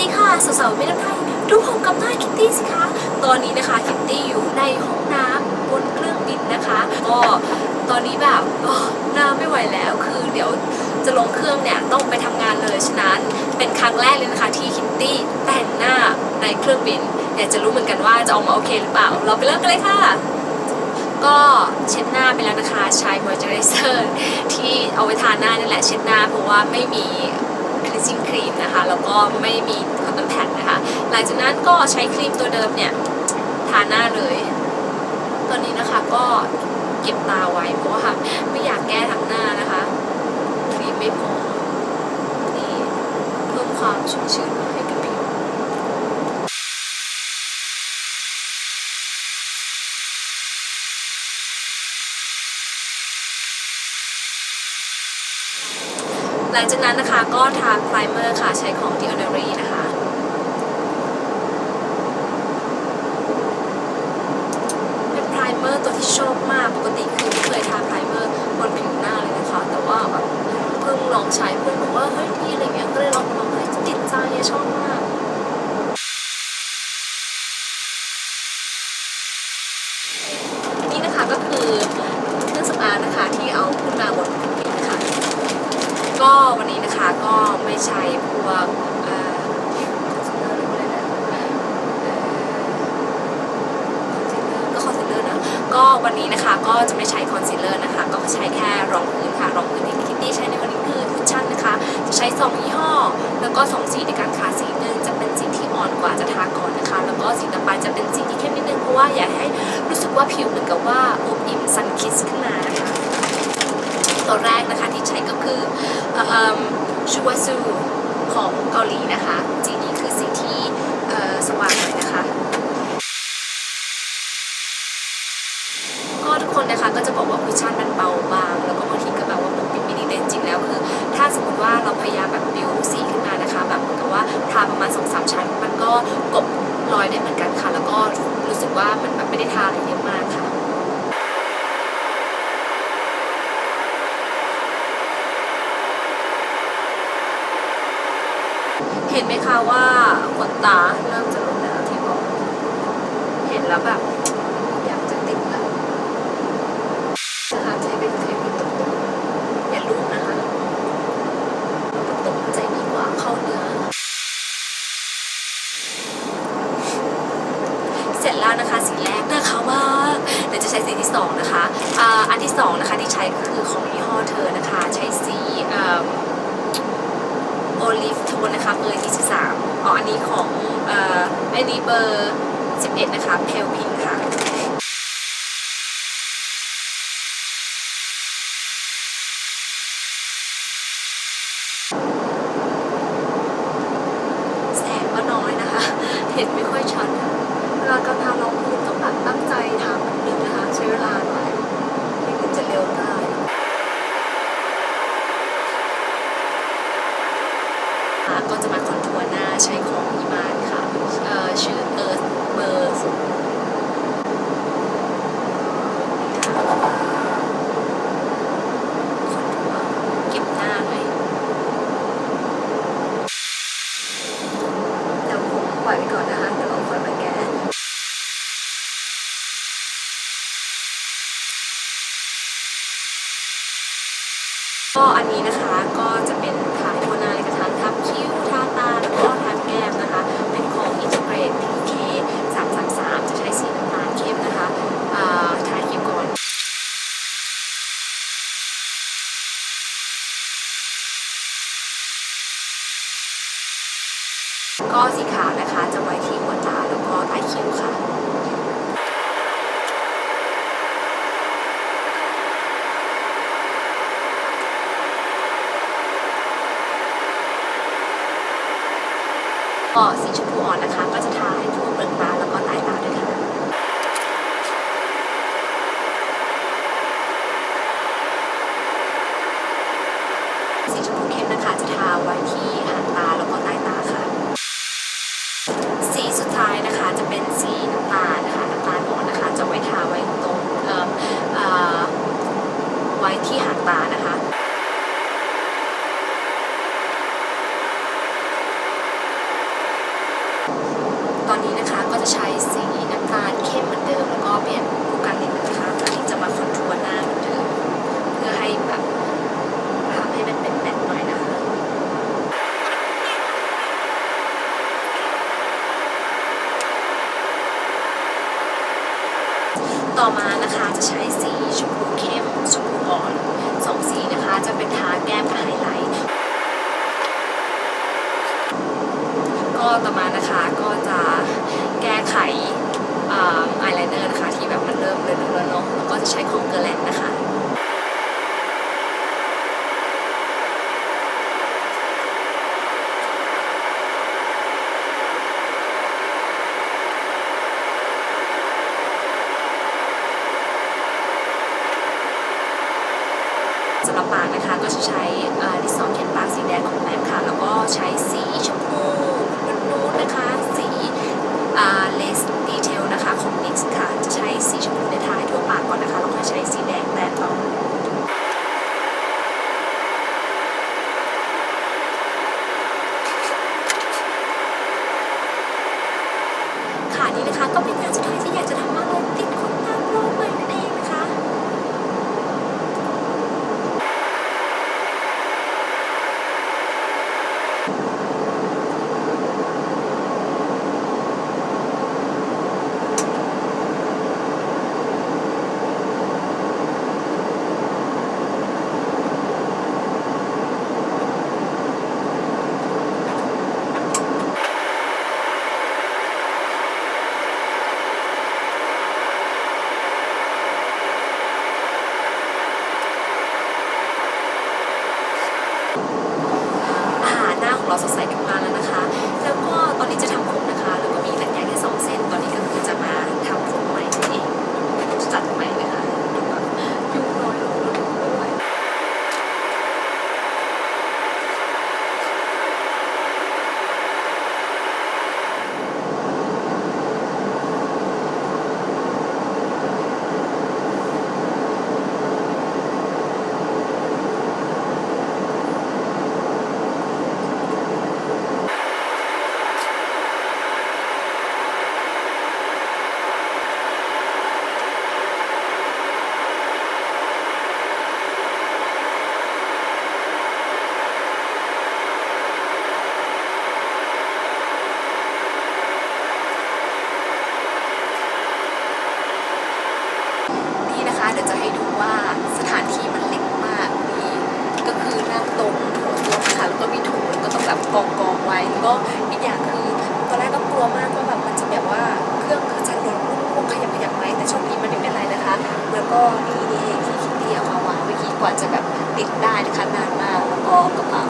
ดีค่ะสาวๆไม่ต้องไทยดูผมกับหน้าคิตตี้สิคะ ตอนนี้นะคะคิตตี้อยู่ในห้องน้ำบนเครื่องบินนะคะก็ตอนนี้แบบหน้าไม่ไหวแล้วคือเดี๋ยวจะลงเครื่องเนี่ยต้องไปทำงานเลยฉะนั้นเป็นครั้งแรกเลยนะคะ ที่คิตตี้แต่งหน้าในเครื่องบินอยากจะรู้เหมือนกันว่าจะออกมาโอเคหรือเปล่า เราไปเริ่มกันเลยค่ะ ก็เช็ดหน้าไปแล้วนะคะ ใช้ moisturizer ที่เอาไว้ทาหน้านี่แหละเช็ดหน้าเพราะว่าไม่มี ชิ่งครีมนะคะ แล้วก็ไม่มี cotton pad นะคะ หลังจากนั้นก็ใช้ครีมตัวเดิมเนี่ยทาหน้าเลย ตอนนี้นะคะก็เก็บตาไว้เพราะว่าไม่อยากแก้ทั้งหน้านะคะ ครีมไม่พอนี่เพิ่มความชุ่มชื้นให้กับผิว หลังจากนั้นนะคะก็ทาไพรเมอร์ค่ะใช้ของ The Ordinary นะคะเป็นไพรเมอร์ตัวที่ชอบมากปกติคือไม่เคยทาไพรเมอร์บนผิวหน้าเลยนะคะ แต่ว่าแบบเพิ่งลองใช้เพื่อนบอกว่าเฮ้ยดีอะไรเงี้ยก็เลยลองลองเฮ้ยติดใจอะชอบมากนี่นะคะก็คือเครื่องสำอางนะคะที่เอาขึ้นมาบนเครื่องบินนะคะ ก็วันนี้นะคะก็ไม่ใช้พวกคอนซีลเลอร์อะไรนะเอ่อคอนซีลเลอร์ก็คอนซีลเลอร์นะก็วันนี้นะคะก็จะไม่ใช้คอนซีลเลอร์นะคะ ก็ใช้แค่รองพื้นค่ะรองพื้นที่คิตตี้ใช้ในวันนี้คือคุชชั่นนะคะ จะใช้สองยี่ห้อ แล้วก็สองสีในการทาสีหนึ่งจะเป็นสีที่อ่อนกว่าจะทาก่อนนะคะ แล้วก็สีต่อไปจะเป็นสีที่เข้มนิดนึงเพราะว่าอยากให้รู้สึกว่าผิวเหมือนกับว่าอบอิ่มซันคิสขึ้นมานะคะ ตัวแรกนะคะที่ใช้ก็คือชูวาซูของเกาหลีนะคะสีนี้คือสีที่สว่างหน่อยนะคะก็ทุกคนนะคะก็จะบอกว่าคุชชั่นมันเบาบางแล้วก็บางทีก็แบบว่ามันปิดไม่ดีแต่จริงแล้วคือ ถ้าสมมติว่าเราพยายามแบบบิวสีขึ้นมานะคะ แบบเหมือนกับว่าทาประมาณสองสามชั้น มันก็กลบรอยได้เหมือนกันค่ะ แล้วก็รู้สึกว่ามันแบบไม่ได้ทาอะไรเยอะมากค่ะ เห็นไหมคะว่าขนตาเริ่มจะลดแล้วที่บอกเห็นแล้วแบบอยากจะติดแล้วนะคะใช้เป็นเทคนิคตรงๆอย่าลูบนะคะตรงๆมันจดีกว่าเข้าเนื้อเสร็จแล้วนะคะสีแรกนะคะว่าเดี๋ยวจะใช้สีที่สองนะคะอ่าอันที่สองนะคะที่ใช้ก็คือของยี่ห้อเธอนะคะ ใช้สีโอลิฟโทนนะคะเบอร์23อ๋ออันนี้ของเอ่ออันนี้ เบอร์ 11 นะคะ เพลพิงค่ะ แสงก็น้อยนะคะ เห็นไม่ค่อยชัดค่ะเวลาการทารองพื้นต้องแบบตั้งใจทำนิดนึงนะคะ ใช้เวลาหน่อยไม่งั้นจะเร็วได้ก็ ก็จะมาคอนทัวร์หน้าใช้ของอีมานค่ะเอ่อชื่อเอิร์ธเบอร์เก็บหน้าหน่อยเดี๋ยวผมปล่อยไปก่อนนะคะเดี๋ยวเราค่อยมาแก้ก็อันนี้นะคะก็จะเป็นทาทั่วหน้าเลยกระทั้งทับคิ้วทาตาแล้วก็ทาแก้มนะคะ เป็นของ Integrate PK 333 จะใช้สีน้ำตาลเข้มนะคะอ่าทาคิ้วก่อน ก็สีขาวนะคะจะไว้ที่หัวตาแล้วก็ใต้คิ้วค่ะ ก็สี ว่าจะแบบติดได้นะคะนานมากแล้วก็กระเป๋า